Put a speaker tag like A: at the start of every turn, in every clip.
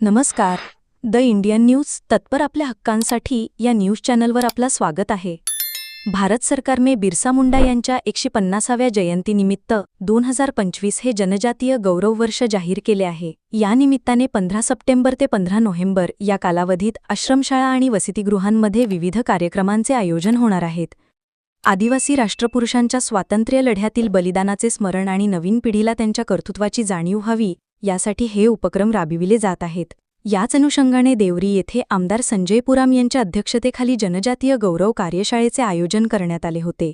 A: नमस्कार. The Indian news तत्पर आपल्या हक्कांसाठी या न्यूज चॅनलवर आपलं स्वागत आहे. भारत सरकारने बिरसा मुंडा यांच्या एकशे पन्नासाव्या जयंतीनिमित्त दोन हजार पंचवीस हे जनजातीय गौरव वर्ष जाहीर केले आहे. या निमित्ताने पंधरा सप्टेंबर ते पंधरा नोव्हेंबर या कालावधीत आश्रमशाळा आणि वसतिगृहांमध्ये विविध कार्यक्रमांचे आयोजन होणार आहेत. आदिवासी राष्ट्रपुरुषांच्या स्वातंत्र्य लढ्यातील बलिदानाचे स्मरण आणि नवीन पिढीला त्यांच्या कर्तृत्वाची जाणीव व्हावी यासाठी हे उपक्रम राबविले जात आहेत. याच अनुषंगाने देवरी येथे आमदार संजय पुराम यांच्या अध्यक्षतेखाली जनजातीय गौरव कार्यशाळेचे आयोजन करण्यात आले होते.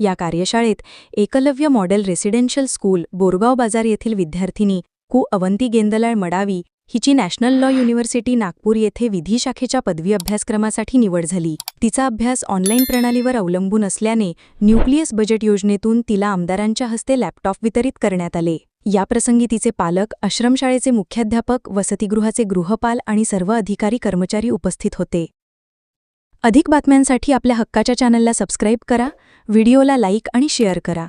A: या कार्यशाळेत Eklavya model residential school Borgaon Bazar येथील विद्यार्थिनी कु. अवंती गेंदलाळ मडावी हिची नॅशनल लॉ युनिव्हर्सिटी नागपूर येथे विधी शाखेच्या पदवी अभ्यासक्रमासाठी निवड झाली. तिचा अभ्यास ऑनलाईन प्रणालीवर अवलंबून असल्याने न्यूक्लियस बजेट योजनेतून तिला आमदारांच्या हस्ते लॅपटॉप वितरित करण्यात आले. याप्रसंगी तिचे पालक आश्रमशाळेचे मुख्याध्यापक वसतिगृहाचे गृहपाल आणि सर्व अधिकारी कर्मचारी उपस्थित होते. अधिक बातम्यांसाठी आपल्या हक्काच्या चॅनलला सबस्क्राईब करा व्हिडिओला लाईक आणि शेअर करा.